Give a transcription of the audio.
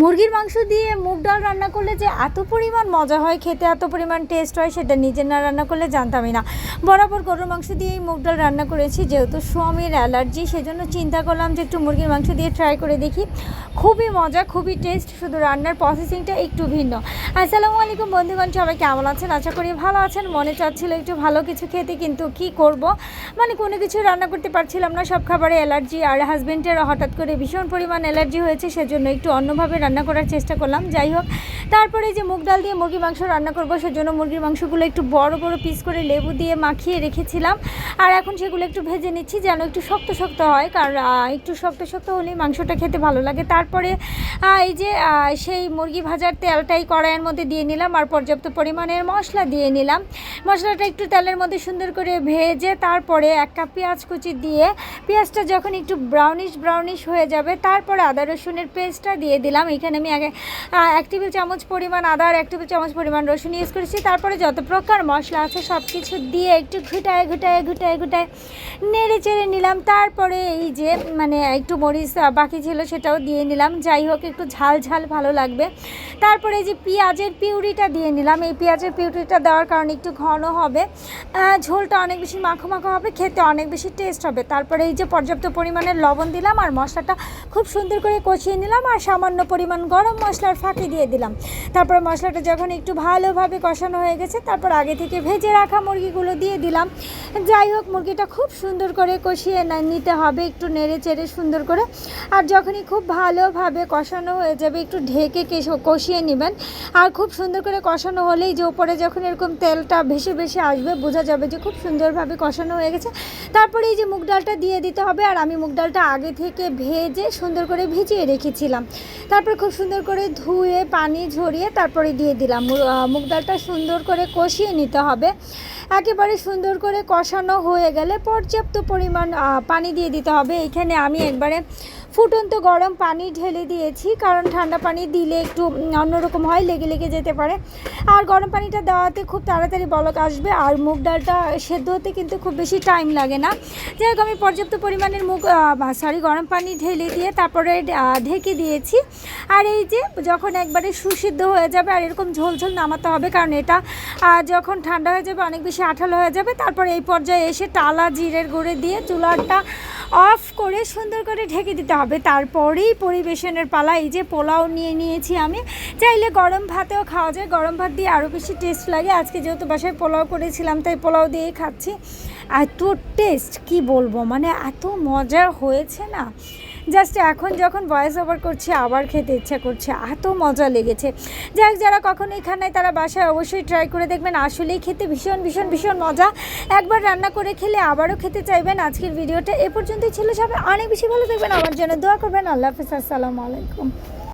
মুরগির মাংস দিয়ে মুগ ডাল রান্না করলে যে এত পরিমাণ মজা হয়, খেতে এত পরিমাণ টেস্ট হয়, সেটা নিজে না রান্না করলে জানতামই না। বরাবর গরুর মাংস দিয়েই মুগ ডাল রান্না করেছি, যেহেতু স্বামীর অ্যালার্জি সেজন্য চিন্তা করলাম যে একটু মুরগির মাংস দিয়ে ট্রাই করে দেখি। খুবই মজা, খুবই টেস্ট শুধু রান্নার প্রসেসিংটা একটু ভিন্ন। আসসালামু আলাইকুম বন্ধুগণ, সবাই কেমন আছেন? আশা করি ভালো আছেন। মনে চাচ্ছিল একটু ভালো কিছু খেতে, কিন্তু কি করব? মানে কোনো কিছু রান্না করতে পারছিলাম না, সব খাবারে অ্যালার্জি আর হাজব্যান্ডের হঠাৎ করে ভীষণ পরিমাণ অ্যালার্জি হয়েছে, সেজন্য একটু অন্যভাবে রান্না করার চেষ্টা করলাম, যাই হোক। তারপরে যে মুগ ডাল দিয়ে মুরগির মাংস রান্না করব, সেজন্য মুরগির মাংসগুলো একটু বড় বড় পিস করে লেবু দিয়ে মাখিয়ে রেখেছিলাম। আর এখন সেগুলো একটু ভেজে নিচ্ছি যেন একটু শক্ত শক্ত হয়, কারণ একটু শক্ত শক্ত হলেই মাংসটা খেতে ভালো লাগে। তারপরে এই যে সেই মুরগি ভাজার তেলটাই কড়াইয়ের মধ্যে দিয়ে নিলাম আর পর্যাপ্ত পরিমাণের মশলা দিয়ে নিলাম। মশলাটা একটু তেলের মধ্যে সুন্দর করে ভেজে তারপরে এক কাপ পেঁয়াজ কুচি দিয়ে, পেঁয়াজটা যখন একটু ব্রাউনিশ ব্রাউনিশ হয়ে যাবে, তারপরে আদা রসুনের পেস্টটা দিয়ে দিলাম। এখানে আমি আগে এক টেবিল চামচ পরিমাণ আদা আর এক টেবিল চামচ পরিমাণ রসুন ইউজ করেছি। তারপরে যত প্রকার মশলা আছে সব কিছু দিয়ে একটু ঘুটায় ঘুটায় ঘুটায় ঘুটায় নেড়ে চেড়ে নিলাম। তারপরে এই যে মানে একটু মরিচ বাকি ছিল সেটাও দিয়ে নিলাম। যাই হোক, একটু ঝাল ঝাল ভালো লাগবে। তারপরে এই যে পেঁয়াজের পিউরিটা দিয়ে নিলাম। এই পেঁয়াজের পিউরিটা দেওয়ার কারণে একটু ঘন হবে। ঝোলটা অনেক বেশি মাখো মাখো হবে, খেতে অনেক বেশি টেস্ট হবে। তারপরে এই যে পর্যাপ্ত পরিমাণের লবণ দিলাম আর মশলাটা খুব সুন্দর করে কষিয়ে নিলাম আর সামান্য পরিমাণ গরম মশলার ফাঁকি দিয়ে দিলাম। তারপরে মশলাটা যখন একটু ভালোভাবে কষানো হয়ে গেছে, তারপর আগে থেকে ভেজে রাখা মুরগিগুলো দিয়ে দিলাম। যাই হোক, মুরগিটা খুব সুন্দর করে কষিয়ে নিতে হবে, একটু নেড়ে চেড়ে সুন্দর করে। আর যখনই খুব ভালোভাবে কষানো হয়ে যাবে, একটু ঢেকে কষিয়ে নেবেন। আর খুব সুন্দর করে কষানো হলেই যে ওপরে যখন এরকম তেলটা ভেসে ভেসে আসবে, বোঝা যাবে যে খুব সুন্দরভাবে কষানো হয়ে গেছে। তারপরে এই যে মুগ ডালটা দিয়ে দিতে হবে, আর আমি মুগ ডালটা আগে থেকে ভেজে সুন্দর করে ভিজিয়ে রেখেছিলাম। তারপর খুব সুন্দর করে ধুয়ে, পানি ঝরিয়ে তারপরে দিয়ে দিলাম। মুগ ডালটা সুন্দর করে কষিয়ে নিতে হবে। একেবারে সুন্দর করে কষানো হয়ে গেলে পর্যাপ্ত পরিমাণ পানি দিয়ে দিতে হবে। এখানে আমি একবারে ফুটন্ত গরম পানি ঢেলে দিয়েছি, কারণ ঠান্ডা পানি দিলে একটু অন্যরকম হয়, লেগে লেগে যেতে পারে। আর গরম পানিটা দেওয়াতে খুব তাড়াতাড়ি বলক আসবে, আর মুগ ডালটা সেদ্ধ হতে কিন্তু খুব বেশি টাইম লাগে না। যাই হোক, আমি পর্যাপ্ত পরিমাণের মুগ সরি গরম পানি ঢেলে দিয়ে তারপরে ঢেকে দিয়েছি। আর এই যে যখন একবারে সুসিদ্ধ হয়ে যাবে আর এরকম ঝোল ঝোল নামাতে হবে, কারণ এটা যখন ঠান্ডা হয়ে যাবে অনেক বেশি আঠালো হয়ে যাবে, তারপর এই পর্যায়ে এসে টালা জিরের গুঁড়ে দিয়ে চুলাটা অফ করে সুন্দর করে ঢেকে দিতে হবে। তারপরেই পরিবেশনের পালা, এই যে পোলাও নিয়ে নিয়েছি আমি। চাইলে গরম ভাতেও খাওয়া যায়, গরম ভাত দিয়ে আরও বেশি টেস্ট লাগে। আজকে যেহেতু বাসায় পোলাও করেছিলাম, তাই পোলাও দিয়েই খাচ্ছি। এত টেস্ট কি বলব? মানে এত মজা হয়েছে না? জাস্ট এখন যখন ভয়েস ওভার করছি, আবার খেতে ইচ্ছা করছে, এত মজা লেগেছে। যাই যারা কখনো এখানে তারা বাসায় অবশ্যই ট্রাই করে দেখবেন, আসলেই খেতে ভীষণ ভীষণ ভীষণ মজা। একবার রান্না করে খেলে আবারও খেতে চাইবেন আজকের ভিডিওটা এ পর্যন্তই ছিল সবাই। অনেক বেশি ভালো থাকবেন। আমার জন্য দোয়া করবেন। আল্লাহ হাফিজ। আসসালামু আলাইকুম।